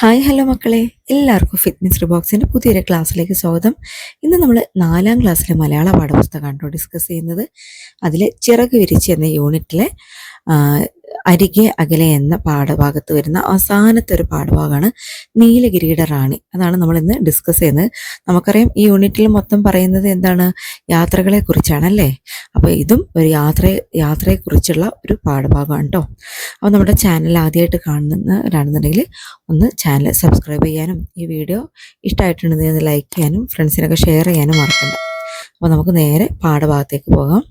Hi hello മക്കളെ. എല്ലാവർക്കും fitness റിബോക്സിന്റെ പുതിയൊരു ക്ലാസ്സിലേക്ക് സ്വാഗതം. ഇന്ന് നമ്മൾ നാലാം ക്ലാസ്സിലെ മലയാള പാഠപുസ്തകമാണ് ഡിസ്കസ് ചെയ്യുന്നത്. അതിൽ ചിറക് വിരിച്ച് എന്ന യൂണിറ്റിലെ അരികെ അകലെ എന്ന പാഠഭാഗത്ത് വരുന്ന അവസാനത്തെ ഒരു പാഠഭാഗമാണ് നീലഗിരിയുടെ റാണി. അതാണ് നമ്മൾ ഇന്ന് ഡിസ്കസ് ചെയ്യുന്നത്. നമുക്കറിയാം ഈ യൂണിറ്റിൽ മൊത്തം പറയുന്നത് എന്താണ്? യാത്രകളെ കുറിച്ചാണ് അല്ലേ അപ്പോൾ ഇതും ഒരു യാത്ര യാത്രയെക്കുറിച്ചുള്ള ഒരു പാഠഭാഗമാണ് കേട്ടോ അപ്പോൾ നമ്മുടെ ചാനൽ ആദ്യമായിട്ട് കാണുന്നവരാണെന്നുണ്ടെങ്കിൽ ഒന്ന് ചാനൽ സബ്സ്ക്രൈബ് ചെയ്യാനും ഈ വീഡിയോ ഇഷ്ടമായിട്ടുണ്ടെങ്കിൽ ലൈക്ക് ചെയ്യാനും ഫ്രണ്ട്സിനൊക്കെ ഷെയർ ചെയ്യാനും മറക്കണ്ട. അപ്പോൾ നമുക്ക് നേരെ പാഠഭാഗത്തേക്ക് പോകാം.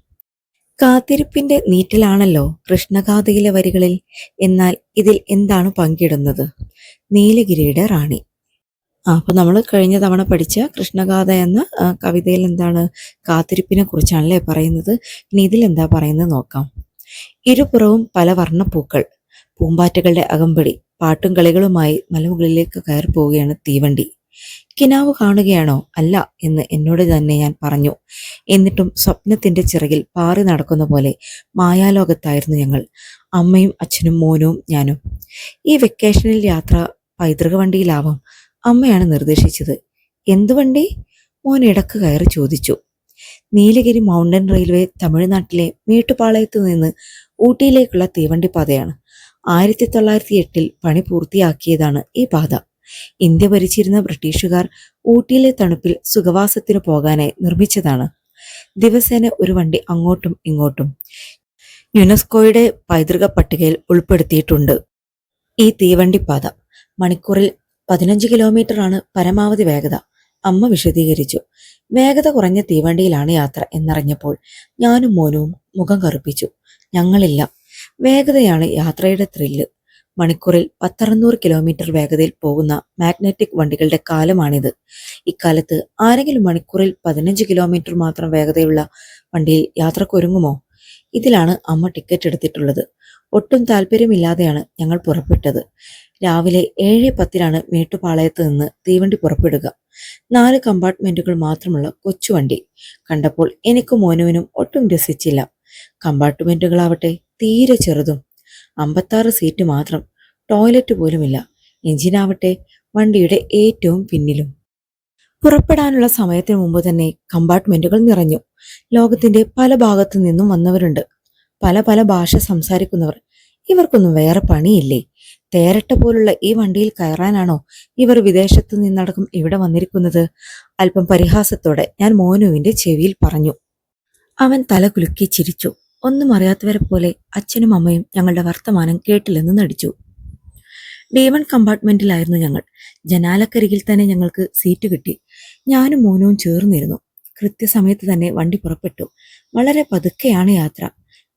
കാത്തിരിപ്പിന്റെ നീറ്റിലാണല്ലോ കൃഷ്ണഗാഥയിലെ വരികളിൽ. എന്നാൽ ഇതിൽ എന്താണ് പങ്കിടുന്നത്? നീലഗിരിയുടെ റാണി. ആ അപ്പൊ നമ്മൾ കഴിഞ്ഞ തവണ പഠിച്ച കൃഷ്ണഗാഥ എന്ന കവിതയിൽ എന്താണ് കാത്തിരിപ്പിനെ കുറിച്ചാണല്ലേ പറയുന്നത്? ഇനി ഇതിൽ എന്താ പറയുന്നത് നോക്കാം. ഇരുപുറവും പല വർണപ്പൂക്കൾ പൂമ്പാറ്റകളുടെ അകമ്പടി പാട്ടും കളികളുമായി മലമുകളിലേക്ക് കയറി പോവുകയാണ് തീവണ്ടി. കിനാവ് കാണുകയാണോ? അല്ല എന്ന് എന്നോട് തന്നെ ഞാൻ പറഞ്ഞു. എന്നിട്ടും സ്വപ്നത്തിന്റെ ചിറകിൽ പാറി നടക്കുന്ന പോലെ മായാലോകത്തായിരുന്നു ഞങ്ങൾ. അമ്മയും അച്ഛനും മോനും ഞാനും. ഈ വെക്കേഷനിൽ യാത്ര പൈതൃക വണ്ടിയിലാവാം അമ്മയാണ് നിർദ്ദേശിച്ചത്. എന്ത് വണ്ടി? മോൻ ഇടയ്ക്ക് കയറി ചോദിച്ചു. നീലഗിരി മൗണ്ടൻ റെയിൽവേ തമിഴ്നാട്ടിലെ മേട്ടുപാളയത്തു നിന്ന് ഊട്ടിയിലേക്കുള്ള തീവണ്ടി പാതയാണ് ആയിരത്തി തൊള്ളായിരത്തി എട്ടിൽ പണി പൂർത്തിയാക്കിയതാണ് ഈ പാത. ഇന്ത്യ ഭരിച്ചിരുന്ന ബ്രിട്ടീഷുകാർ ഊട്ടിയിലെ തണുപ്പിൽ സുഖവാസത്തിനു പോകാനായി നിർമ്മിച്ചതാണ്. ദിവസേന ഒരു വണ്ടി അങ്ങോട്ടും ഇങ്ങോട്ടും യുനെസ്കോയുടെ പൈതൃക പട്ടികയിൽ ഉൾപ്പെടുത്തിയിട്ടുണ്ട്. ഈ തീവണ്ടി പാത മണിക്കൂറിൽ പതിനഞ്ച് കിലോമീറ്റർ ആണ് പരമാവധി വേഗത. അമ്മ വിശദീകരിച്ചു. വേഗത കുറഞ്ഞ തീവണ്ടിയിലാണ് യാത്ര എന്നറിഞ്ഞപ്പോൾ ഞാനും മോനുവും മുഖം കറുപ്പിച്ചു. ഞങ്ങളില്ല. വേഗതയാണ് യാത്രയുടെ ത്രില്ല് മണിക്കൂറിൽ പത്തറുന്നൂറ് കിലോമീറ്റർ വേഗതയിൽ പോകുന്ന മാഗ്നറ്റിക് വണ്ടികളുടെ കാലമാണിത്. ഇക്കാലത്ത് ആരെങ്കിലും മണിക്കൂറിൽ പതിനഞ്ച് കിലോമീറ്റർ മാത്രം വേഗതയുള്ള വണ്ടിയിൽ യാത്രക്കൊരുങ്ങുമോ? ഇതിലാണ് അമ്മ ടിക്കറ്റ് എടുത്തിട്ടുള്ളത്. ഒട്ടും താല്പര്യമില്ലാതെയാണ് ഞങ്ങൾ പുറപ്പെട്ടത്. രാവിലെ ഏഴ് പത്തിനാണ് മേട്ടുപാളയത്ത് നിന്ന് തീവണ്ടി പുറപ്പെടുക. നാല് കമ്പാർട്ട്മെന്റുകൾ മാത്രമുള്ള കൊച്ചുവണ്ടി കണ്ടപ്പോൾ എനിക്കും മോനുവിനും ഒട്ടും രസിച്ചില്ല. കമ്പാർട്ട്മെന്റുകളാവട്ടെ തീരെ ചെറുതും അമ്പത്താറ് സീറ്റ് മാത്രം. ടോയ്ലറ്റ് പോലുമില്ല. എഞ്ചിനാവട്ടെ വണ്ടിയുടെ ഏറ്റവും പിന്നിലും. പുറപ്പെടാനുള്ള സമയത്തിന് മുമ്പ് തന്നെ കമ്പാർട്ട്മെന്റുകൾ നിറഞ്ഞു. ലോകത്തിന്റെ പല ഭാഗത്തു നിന്നും വന്നവരുണ്ട്. പല പല ഭാഷ സംസാരിക്കുന്നവർ. ഇവർക്കൊന്നും വേറെ പണിയില്ലേ? തേരട്ട പോലുള്ള ഈ വണ്ടിയിൽ കയറാനാണോ ഇവർ വിദേശത്തു നിന്നടക്കം ഇവിടെ വന്നിരിക്കുന്നത്? അല്പം പരിഹാസത്തോടെ ഞാൻ മോനുവിന്റെ ചെവിയിൽ പറഞ്ഞു. അവൻ തല കുലുക്കി ചിരിച്ചു. ഒന്നും അറിയാത്തവരെ പോലെ അച്ഛനും അമ്മയും ഞങ്ങളുടെ വർത്തമാനം കേട്ടില്ലെന്ന് നടിച്ചു. ഡേവൺ കമ്പാർട്ട്മെന്റിലായിരുന്നു ഞങ്ങൾ. ജനാലക്കരികിൽ തന്നെ ഞങ്ങൾക്ക് സീറ്റ് കിട്ടി. ഞാനും മോനവും ചേർന്നിരുന്നു. കൃത്യസമയത്ത് തന്നെ വണ്ടി പുറപ്പെട്ടു. വളരെ പതുക്കെയാണ് യാത്ര.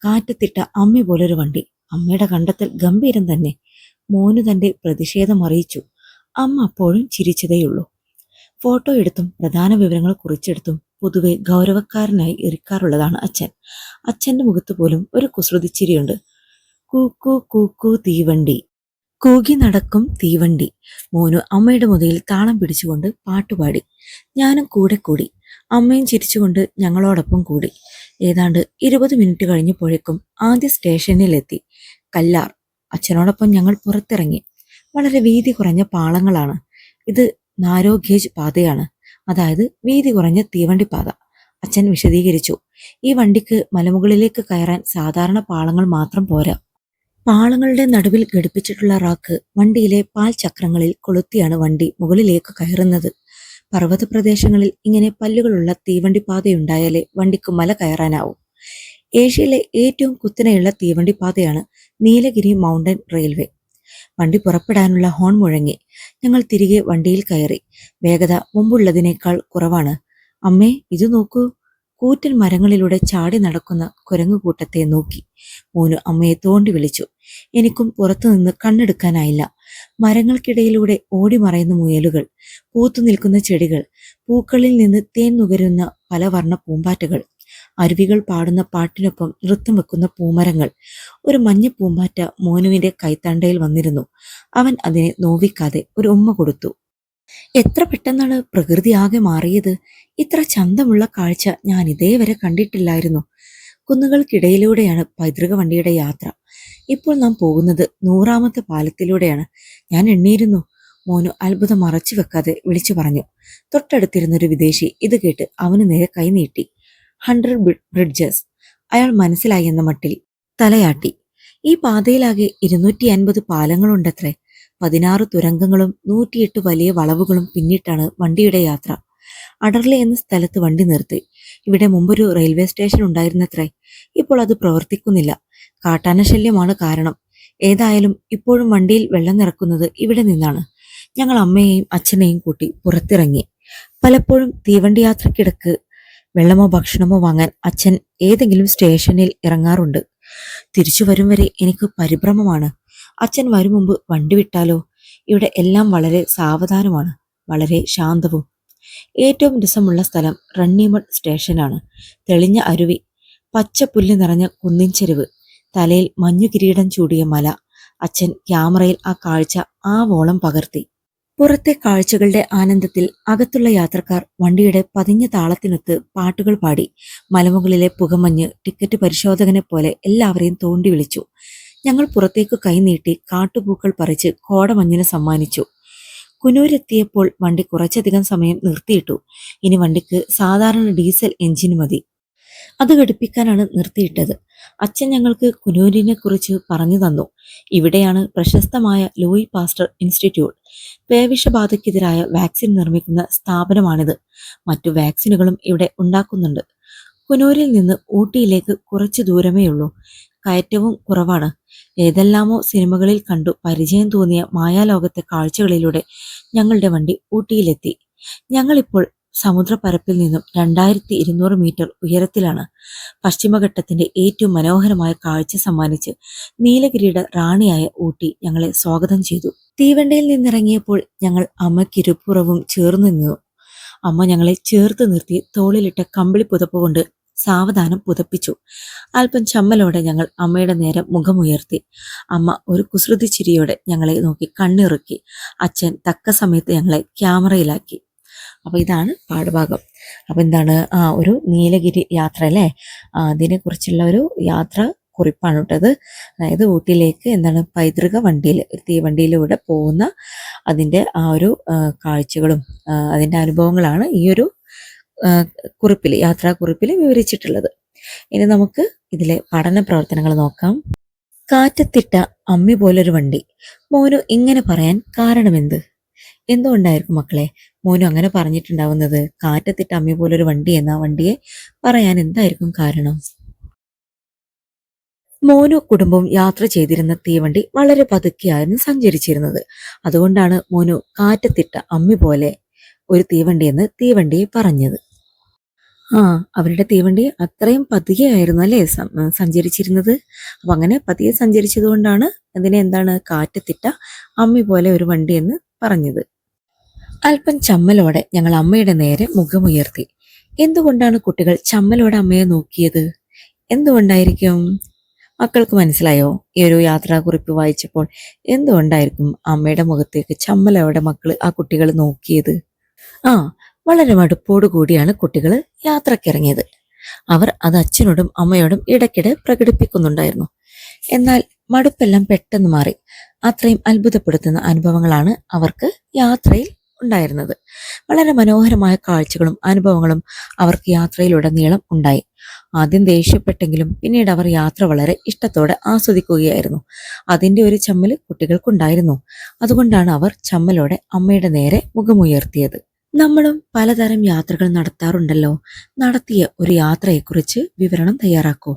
കാറ്റത്തിട്ട അമ്മ പോലൊരു വണ്ടി. അമ്മയുടെ കണ്ടെത്തൽ ഗംഭീരം തന്നെ. മോന് തന്റെ പ്രതിഷേധം അറിയിച്ചു. അമ്മ അപ്പോഴും ചിരിച്ചതേയുള്ളൂ. ഫോട്ടോ എടുത്തും പ്രധാന വിവരങ്ങൾ കുറിച്ചെടുത്തും പൊതുവെ ഗൗരവക്കാരനായി എറിക്കാറുള്ളതാണ് അച്ഛൻ. അച്ഛന്റെ മുഖത്ത് പോലും ഒരു കുസൃതിച്ചിരിയുണ്ട്. കൂക്കു കൂക്കു തീവണ്ടി. കൂകി നടക്കും തീവണ്ടി. മോനു അമ്മയുടെ മുതയിൽ താളം പിടിച്ചുകൊണ്ട് പാട്ടുപാടി ഞാനും കൂടെ കൂടി. അമ്മയും ചിരിച്ചുകൊണ്ട് ഞങ്ങളോടൊപ്പം കൂടി. ഏതാണ്ട് ഇരുപത് മിനിറ്റ് കഴിഞ്ഞപ്പോഴേക്കും ആദ്യ സ്റ്റേഷനിലെത്തി. കല്ലാർ. അച്ഛനോടൊപ്പം ഞങ്ങൾ പുറത്തിറങ്ങി. വളരെ വീതി കുറഞ്ഞ പാളങ്ങളാണ്. ഇത് നാരോ ഗേജ് പാതയാണ്. അതായത് വീതി കുറഞ്ഞ തീവണ്ടിപ്പാത അച്ഛൻ വിശദീകരിച്ചു. ഈ വണ്ടിക്ക് മലമുകളിലേക്ക് കയറാൻ സാധാരണ പാളങ്ങൾ മാത്രം പോരാ. പാളങ്ങളുടെ നടുവിൽ ഘടിപ്പിച്ചിട്ടുള്ള റാക്ക് വണ്ടിയിലെ പാൽ ചക്രങ്ങളിൽ കൊളുത്തിയാണ് വണ്ടി മുകളിലേക്ക് കയറുന്നത്. പർവത പ്രദേശങ്ങളിൽ ഇങ്ങനെ പല്ലുകളുള്ള തീവണ്ടിപ്പാതയുണ്ടായാലേ വണ്ടിക്ക് മല കയറാനാവൂ. ഏഷ്യയിലെ ഏറ്റവും കുത്തനെയുള്ള തീവണ്ടിപ്പാതയാണ് നീലഗിരി മൗണ്ടൻ റെയിൽവേ. വണ്ടി പുറപ്പെടാനുള്ള ഹോൺ മുഴങ്ങി. ഞങ്ങൾ തിരികെ വണ്ടിയിൽ കയറി. വേഗത മുമ്പുള്ളതിനേക്കാൾ കുറവാണ്. അമ്മേ ഇത് നോക്കൂ. കൂറ്റൻ മരങ്ങളിലൂടെ ചാടി നടക്കുന്ന കുരങ്ങുകൂട്ടത്തെ നോക്കി. മോനു അമ്മയെ തോണ്ടി വിളിച്ചു. എനിക്കും പുറത്തുനിന്ന് കണ്ണെടുക്കാനായില്ല. മരങ്ങൾക്കിടയിലൂടെ ഓടിമറയുന്ന മുയലുകൾ പൂത്തു നിൽക്കുന്ന ചെടികൾ പൂക്കളിൽ നിന്ന് തേൻ നുകരുന്ന പല വർണ പൂമ്പാറ്റകൾ. അരുവികൾ പാടുന്ന പാട്ടിനൊപ്പം നൃത്തം വെക്കുന്ന പൂമരങ്ങൾ. ഒരു മഞ്ഞ പൂമ്പാറ്റ മോനുവിന്റെ കൈത്തണ്ടയിൽ വന്നിരുന്നു. അവൻ അതിനെ നോവിക്കാതെ ഒരു ഉമ്മ കൊടുത്തു. എത്ര പെട്ടെന്നാണ് പ്രകൃതി ആകെ മാറിയത്? ഇത്ര ചന്തമുള്ള കാഴ്ച ഞാൻ ഇതേവരെ കണ്ടിട്ടില്ലായിരുന്നു. കുന്നുകൾക്കിടയിലൂടെയാണ് പൈതൃക വണ്ടിയുടെ യാത്ര. ഇപ്പോൾ നാം പോകുന്നത് നൂറാമത്തെ പാലത്തിലൂടെയാണ്. ഞാൻ എണ്ണിയിരുന്നു മോനു അത്ഭുതം മറച്ചു വെക്കാതെ വിളിച്ചു പറഞ്ഞു. തൊട്ടടുത്തിരുന്നൊരു വിദേശി ഇത് കേട്ട് അവന് നേരെ കൈനീട്ടി ഹൺഡ്രഡ് ബ്രിഡ്ജസ്. അയാൾ മനസ്സിലായി എന്ന മട്ടിൽ തലയാട്ടി. ഈ പാതയിലാകെ ഇരുന്നൂറ്റി അൻപത് പാലങ്ങളുണ്ടത്രേ. പതിനാറ് തുരങ്കങ്ങളും നൂറ്റിയെട്ട് വലിയ വളവുകളും പിന്നിട്ടാണ് വണ്ടിയുടെ യാത്ര. അടർലെ എന്ന സ്ഥലത്ത് വണ്ടി നിർത്തി. ഇവിടെ മുമ്പൊരു റെയിൽവേ സ്റ്റേഷൻ ഉണ്ടായിരുന്നത്രേ. ഇപ്പോൾ അത് പ്രവർത്തിക്കുന്നില്ല. കാട്ടാന ശല്യമാണ് കാരണം. ഏതായാലും ഇപ്പോഴും വണ്ടിയിൽ വെള്ളം നിറക്കുന്നത് ഇവിടെ നിന്നാണ്. ഞങ്ങൾ അമ്മയെയും അച്ഛനെയും കൂട്ടി പുറത്തിറങ്ങി. പലപ്പോഴും തീവണ്ടി യാത്രക്കിടക്ക് വെള്ളമോ ഭക്ഷണമോ വാങ്ങാൻ അച്ഛൻ ഏതെങ്കിലും സ്റ്റേഷനിൽ ഇറങ്ങാറുണ്ട്. തിരിച്ചു വരും വരെ എനിക്ക് പരിഭ്രമമാണ്. അച്ഛൻ വരും മുമ്പ് വണ്ടി വിട്ടാലോ? ഇവിടെ എല്ലാം വളരെ സാവധാനമാണ് വളരെ ശാന്തവും. ഏറ്റവും രസമുള്ള സ്ഥലം റണ്ണിമഡ് സ്റ്റേഷനാണ്. തെളിഞ്ഞ അരുവി പച്ച പുല്ല് നിറഞ്ഞ കുന്നിൻ ചെരുവ് തലയിൽ മഞ്ഞു കിരീടം ചൂടിയ മല. അച്ഛൻ ക്യാമറയിൽ ആ കാഴ്ച വോളം പകർത്തി. പുറത്തെ കാഴ്ചകളുടെ ആനന്ദത്തിൽ അകത്തുള്ള യാത്രക്കാർ വണ്ടിയുടെ പതിഞ്ഞ താളത്തിനൊത്ത് പാട്ടുകൾ പാടി മലമുകളിലെ പുകമഞ്ഞ് ടിക്കറ്റ് പരിശോധകനെ പോലെ എല്ലാവരെയും തോണ്ടി വിളിച്ചു. ഞങ്ങൾ പുറത്തേക്ക് കൈനീട്ടി കാട്ടുപൂക്കൾ പറിച്ച് കോടമഞ്ഞിനെ സമ്മാനിച്ചു. കുനൂരെത്തിയപ്പോൾ വണ്ടി കുറച്ചധികം സമയം നിർത്തിയിട്ടു. ഇനി വണ്ടിക്ക് സാധാരണ ഡീസൽ എഞ്ചിന് മതി. അത് ഘടിപ്പിക്കാനാണ് നിർത്തിയിട്ടത്. അച്ഛൻ ഞങ്ങൾക്ക് കുനൂരിനെ കുറിച്ച് പറഞ്ഞു തന്നു. ഇവിടെയാണ് പ്രശസ്തമായ ലൂയി പാസ്റ്റർ ഇൻസ്റ്റിറ്റ്യൂട്ട്. പേവിഷബാധയ്ക്കെതിരായ വാക്സിൻ നിർമ്മിക്കുന്ന സ്ഥാപനമാണിത്. മറ്റു വാക്സിനുകളും ഇവിടെ ഉണ്ടാക്കുന്നുണ്ട്. കുനൂരിൽ നിന്ന് ഊട്ടിയിലേക്ക് കുറച്ച് ദൂരമേ ഉള്ളൂ. കയറ്റവും കുറവാണ്. ഏതെല്ലാമോ സിനിമകളിൽ കണ്ടു പരിചയം തോന്നിയ മായാലോകത്തെ കാഴ്ചകളിലൂടെ ഞങ്ങളുടെ വണ്ടി ഊട്ടിയിലെത്തി. ഞങ്ങളിപ്പോൾ സമുദ്രപരപ്പിൽ നിന്നും രണ്ടായിരത്തി ഇരുന്നൂറ് മീറ്റർ ഉയരത്തിലാണ് പശ്ചിമഘട്ടത്തിന്റെ ഏറ്റവും മനോഹരമായ കാഴ്ച സമ്മാനിച്ച് നീലഗിരിയുടെ റാണിയായ ഊട്ടി ഞങ്ങളെ സ്വാഗതം ചെയ്തു. തീവണ്ടിയിൽ നിന്നിറങ്ങിയപ്പോൾ ഞങ്ങൾ അമ്മയ്ക്കിരുപ്പുറവും ചേർന്ന് നിന്നു. അമ്മ ഞങ്ങളെ ചേർത്ത് നിർത്തി തോളിലിട്ട കമ്പിളി പുതപ്പ് കൊണ്ട് സാവധാനം പുതപ്പിച്ചു. അല്പം ചമ്മലോടെ ഞങ്ങൾ അമ്മയുടെ നേരം മുഖമുയർത്തി. അമ്മ ഒരു കുസൃതി ചിരിയോടെ ഞങ്ങളെ നോക്കി കണ്ണിറുക്കി. അച്ഛൻ തക്ക സമയത്ത് ഞങ്ങളെ ക്യാമറയിലാക്കി. അപ്പോൾ ഇതാണ് പാഠഭാഗം. അപ്പോൾ എന്താണ് ആ ഒരു നീലഗിരി യാത്ര അല്ലേ? അതിനെക്കുറിച്ചുള്ള ഒരു യാത്ര കുറിപ്പാണ് കേട്ടത് അതായത് ഊട്ടിയിലേക്ക് എന്താണ് പൈതൃക വണ്ടിയിൽ ഒരു തീവണ്ടിയിലൂടെ പോകുന്ന അതിന്റെ ആ ഒരു കാഴ്ചകളും അതിന്റെ അനുഭവങ്ങളാണ് ഈ ഒരു കുറിപ്പിൽ യാത്രാക്കുറിപ്പിൽ വിവരിച്ചിട്ടുള്ളത്. ഇനി നമുക്ക് ഇതിലെ പഠന പ്രവർത്തനങ്ങൾ നോക്കാം. കാറ്റത്തിട്ട അമ്മി പോലൊരു വണ്ടി. മോനു ഇങ്ങനെ പറയാൻ കാരണമെന്ത്? എന്തുകൊണ്ടായിരിക്കും മക്കളെ? മോനു അങ്ങനെ പറഞ്ഞിട്ടുണ്ടാവുന്നത്? കാറ്റത്തിട്ട് അമ്മി പോലൊരു വണ്ടി എന്ന? വണ്ടിയെ പറയാൻ എന്തായിരിക്കും കാരണം? മോനു കുടുംബം യാത്ര ചെയ്തിരുന്ന തീവണ്ടി വളരെ പതുക്കെയായിരുന്നു സഞ്ചരിച്ചിരുന്നത്. അതുകൊണ്ടാണ് മോനു കാറ്റത്തിട്ട അമ്മി പോലെ ഒരു തീവണ്ടി എന്ന് തീവണ്ടിയെ പറഞ്ഞത്. ആ അവരുടെ തീവണ്ടി അത്രയും പതിയെയായിരുന്നു അല്ലേ സഞ്ചരിച്ചിരുന്നത്? അപ്പൊ അങ്ങനെ പതിയെ സഞ്ചരിച്ചതുകൊണ്ടാണ് അതിനെ എന്താണ് കാറ്റത്തിട്ട അമ്മി പോലെ ഒരു വണ്ടി എന്ന് പറഞ്ഞത്. അല്പം ചമ്മലോടെ ഞങ്ങൾ അമ്മയുടെ നേരെ മുഖമുയർത്തി. എന്തുകൊണ്ടാണ് കുട്ടികൾ ചമ്മലോടെ അമ്മയെ നോക്കിയത്? എന്തുകൊണ്ടായിരിക്കും? മക്കൾക്ക് മനസ്സിലായോ? ഈ ഒരു യാത്രാക്കുറിപ്പ് വായിച്ചപ്പോൾ എന്തുകൊണ്ടായിരിക്കും അമ്മയുടെ മുഖത്തേക്ക് ചമ്മലോടെ മക്കൾ ആ കുട്ടികൾ നോക്കിയത്? ആ വളരെ മടുപ്പോടു കൂടിയാണ് കുട്ടികൾ യാത്രക്കിറങ്ങിയത്. അവർ അത് അച്ഛനോടും അമ്മയോടും ഇടയ്ക്കിടെ പ്രകടിപ്പിക്കുന്നുണ്ടായിരുന്നു. എന്നാൽ മടുപ്പെല്ലാം പെട്ടെന്ന് മാറി. അത്രയും അത്ഭുതപ്പെടുത്തുന്ന അനുഭവങ്ങളാണ് അവർക്ക് യാത്രയിൽ ഉണ്ടായിരുന്നത്. വളരെ മനോഹരമായ കാഴ്ചകളും അനുഭവങ്ങളും അവർക്ക് യാത്രയിലുടനീളം ഉണ്ടായി. ആദ്യം ദേഷ്യപ്പെട്ടെങ്കിലും പിന്നീട് അവർ യാത്ര വളരെ ഇഷ്ടത്തോടെ ആസ്വദിക്കുകയായിരുന്നു. അതിന്റെ ഒരു ചമ്മൽ കുട്ടികൾക്കുണ്ടായിരുന്നു. അതുകൊണ്ടാണ് അവർ ചമ്മലോടെ അമ്മയുടെ നേരെ മുഖമുയർത്തിയത്. നമ്മളും പലതരം യാത്രകൾ നടത്താറുണ്ടല്ലോ. നടത്തിയ ഒരു യാത്രയെക്കുറിച്ച് വിവരണം തയ്യാറാക്കൂ.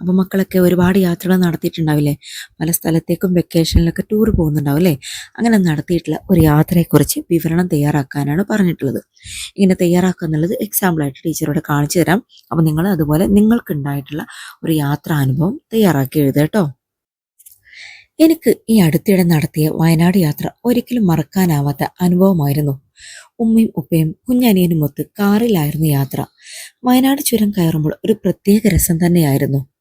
അപ്പോൾ മക്കളൊക്കെ ഒരുപാട് യാത്രകൾ നടത്തിയിട്ടുണ്ടാവില്ലേ? പല സ്ഥലത്തേക്കും വെക്കേഷനിലൊക്കെ ടൂർ പോകുന്നുണ്ടാവും അല്ലേ? അങ്ങനെ നടത്തിയിട്ടുള്ള ഒരു യാത്രയെക്കുറിച്ച് വിവരണം തയ്യാറാക്കാനാണ് പറഞ്ഞിട്ടുള്ളത്. ഇങ്ങനെ തയ്യാറാക്കുക എന്നുള്ളത് എക്സാമ്പിളായിട്ട് ടീച്ചറോട് കാണിച്ചു തരാം. അപ്പോൾ നിങ്ങൾ അതുപോലെ നിങ്ങൾക്കുണ്ടായിട്ടുള്ള ഒരു യാത്രാനുഭവം തയ്യാറാക്കി എഴുതുക കേട്ടോ. എനിക്ക് ഈ അടുത്തിടെ നടത്തിയ വയനാട് യാത്ര ഒരിക്കലും മറക്കാനാവാത്ത അനുഭവമായിരുന്നു. ഉമ്മയും ഉപ്പയും കുഞ്ഞനിയനുമൊത്ത് കാറിലായിരുന്നു യാത്ര. വയനാട് ചുരം കയറുമ്പോൾ ഒരു പ്രത്യേക രസം തന്നെയായിരുന്നു.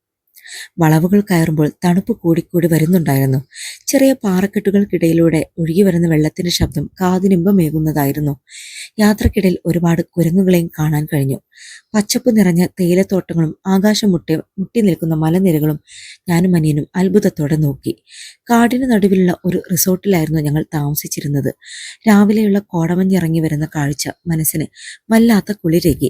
വളവുകൾ കയറുമ്പോൾ തണുപ്പ് കൂടിക്കൂടി വരുന്നുണ്ടായിരുന്നു. ചെറിയ പാറക്കെട്ടുകൾക്കിടയിലൂടെ ഒഴുകി വരുന്ന വെള്ളത്തിന്റെ ശബ്ദം കാതിനിമ്പമേകുന്നതായിരുന്നു യാത്രക്കിടയിൽ ഒരുപാട് കുരങ്ങുകളെയും കാണാൻ കഴിഞ്ഞു. പച്ചപ്പ് നിറഞ്ഞ തേയിലത്തോട്ടങ്ങളും ആകാശം മുട്ടി മുട്ടി നിൽക്കുന്ന മലനിരകളും ഞാനും അനിയനും അത്ഭുതത്തോടെ നോക്കി. കാടിന് നടുവിലുള്ള ഒരു റിസോർട്ടിലായിരുന്നു ഞങ്ങൾ താമസിച്ചിരുന്നത്. രാവിലെയുള്ള കോടമഞ്ഞിറങ്ങി വരുന്ന കാഴ്ച മനസ്സിന് വല്ലാത്ത കുളിരേകി.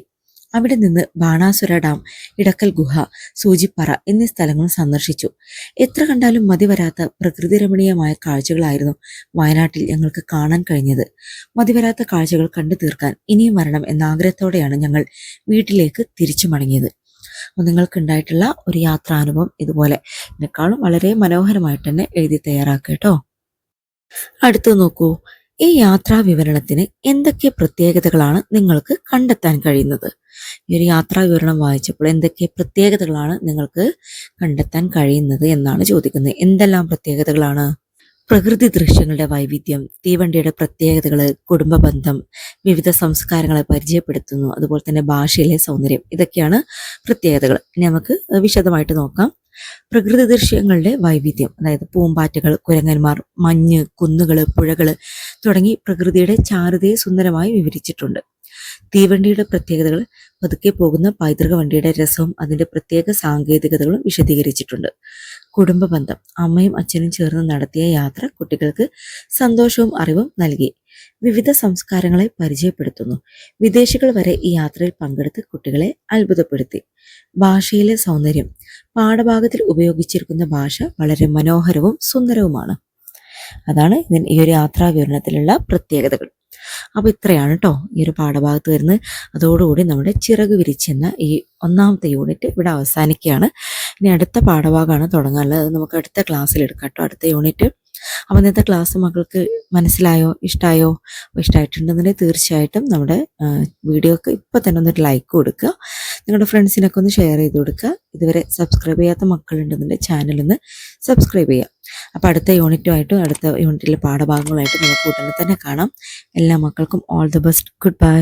അവിടെ നിന്ന് ബാണാസുര ഡാം ഇടക്കൽ ഗുഹ സൂചിപ്പറ എന്നീ സ്ഥലങ്ങൾ സന്ദർശിച്ചു. എത്ര കണ്ടാലും മതി വരാത്ത പ്രകൃതി രമണീയമായ കാഴ്ചകളായിരുന്നു വയനാട്ടിൽ ഞങ്ങൾക്ക് കാണാൻ കഴിഞ്ഞത്. മതിവരാത്ത കാഴ്ചകൾ കണ്ടു തീർക്കാൻ ഇനിയും വരണം എന്ന ആഗ്രഹത്തോടെയാണ് ഞങ്ങൾ വീട്ടിലേക്ക് തിരിച്ചു മടങ്ങിയത്. അപ്പോൾ നിങ്ങൾക്കുണ്ടായിട്ടുള്ള ഒരു യാത്രാനുഭവം ഇതുപോലെ എന്നെക്കാളും വളരെ മനോഹരമായിട്ട് തന്നെ എഴുതി തയ്യാറാക്കുക കേട്ടോ. അടുത്ത് നോക്കൂ ഈ യാത്രാ വിവരണത്തിന് എന്തൊക്കെ പ്രത്യേകതകളാണ് നിങ്ങൾക്ക് കണ്ടെത്താൻ കഴിയുന്നത്? ഈ ഒരു യാത്രാ വിവരണം വായിച്ചപ്പോൾ എന്തൊക്കെ പ്രത്യേകതകളാണ് നിങ്ങൾക്ക് കണ്ടെത്താൻ കഴിയുന്നത് എന്നാണ് ചോദിക്കുന്നത്. എന്തെല്ലാം പ്രത്യേകതകളാണ്? പ്രകൃതി ദൃശ്യങ്ങളുടെ വൈവിധ്യം തീവണ്ടിയുടെ പ്രത്യേകതകൾ കുടുംബ ബന്ധം വിവിധ സംസ്കാരങ്ങളെ പരിചയപ്പെടുത്തുന്നു അതുപോലെ തന്നെ ഭാഷയിലെ സൗന്ദര്യം ഇതൊക്കെയാണ് പ്രത്യേകതകൾ. ഇനി നമുക്ക് വിശദമായിട്ട് നോക്കാം. പ്രകൃതി ദൃശ്യങ്ങളുടെ വൈവിധ്യം അതായത് പൂമ്പാറ്റകൾ കുരങ്ങന്മാർ മഞ്ഞ് കുന്നുകൾ പുഴകൾ തുടങ്ങി പ്രകൃതിയുടെ ചാരുതയെ സുന്ദരമായി വിവരിച്ചിട്ടുണ്ട്. തീവണ്ടിയുടെ പ്രത്യേകതകൾ പതുക്കെ പോകുന്ന പൈതൃക വണ്ടിയുടെ രസവും അതിന്റെ പ്രത്യേക സാങ്കേതികതകളും വിശദീകരിച്ചിട്ടുണ്ട്. കുടുംബ ബന്ധം അമ്മയും അച്ഛനും ചേർന്ന് നടത്തിയ യാത്ര കുട്ടികൾക്ക് സന്തോഷവും അറിവും നൽകി. വിവിധ സംസ്കാരങ്ങളെ പരിചയപ്പെടുത്തുന്നു. വിദേശികൾ വരെ ഈ യാത്രയിൽ പങ്കെടുത്ത് കുട്ടികളെ അത്ഭുതപ്പെടുത്തി. ഭാഷയിലെ സൗന്ദര്യം പാഠഭാഗത്തിൽ ഉപയോഗിച്ചിരിക്കുന്ന ഭാഷ വളരെ മനോഹരവും സുന്ദരവുമാണ്. അതാണ് ഈ ഒരു യാത്രാ വിവരണത്തിലുള്ള പ്രത്യേകതകൾ. അപ്പോൾ ഇത്രയാണ് കേട്ടോ ഈ ഒരു പാഠഭാഗത്ത് വരുന്നത്. അതോടുകൂടി നമ്മുടെ ചിറക് വിരിച്ചെന്ന ഈ ഒന്നാമത്തെ യൂണിറ്റ് ഇവിടെ അവസാനിക്കുകയാണ്. ഇനി അടുത്ത പാഠഭാഗമാണ് തുടങ്ങാനുള്ളത്. അത് നമുക്ക് അടുത്ത ക്ലാസ്സിൽ എടുക്കാം കേട്ടോ അടുത്ത യൂണിറ്റ്. അപ്പോൾ ഇന്നത്തെ ക്ലാസ് മകൾക്ക് മനസ്സിലായോ ഇഷ്ടമായോ അപ്പോൾ ഇഷ്ടമായിട്ടുണ്ടെന്നുണ്ടെങ്കിൽ തീർച്ചയായിട്ടും നമ്മുടെ വീഡിയോക്ക് ഇപ്പോൾ തന്നെ ഒന്നൊരു ലൈക്ക് കൊടുക്കുക. നിങ്ങളുടെ ഫ്രണ്ട്സിനൊക്കെ ഒന്ന് ഷെയർ ചെയ്ത് കൊടുക്കുക. ഇതുവരെ സബ്സ്ക്രൈബ് ചെയ്യാത്ത മക്കളുണ്ടെന്നുണ്ടെങ്കിൽ ചാനലൊന്ന് സബ്സ്ക്രൈബ് ചെയ്യുക അപ്പോൾ അടുത്ത യൂണിറ്റുമായിട്ടും അടുത്ത യൂണിറ്റിലെ പാഠഭാഗങ്ങളായിട്ട് നമുക്ക് ഉടനെ തന്നെ കാണാം. എല്ലാ മക്കൾക്കും all the best good bye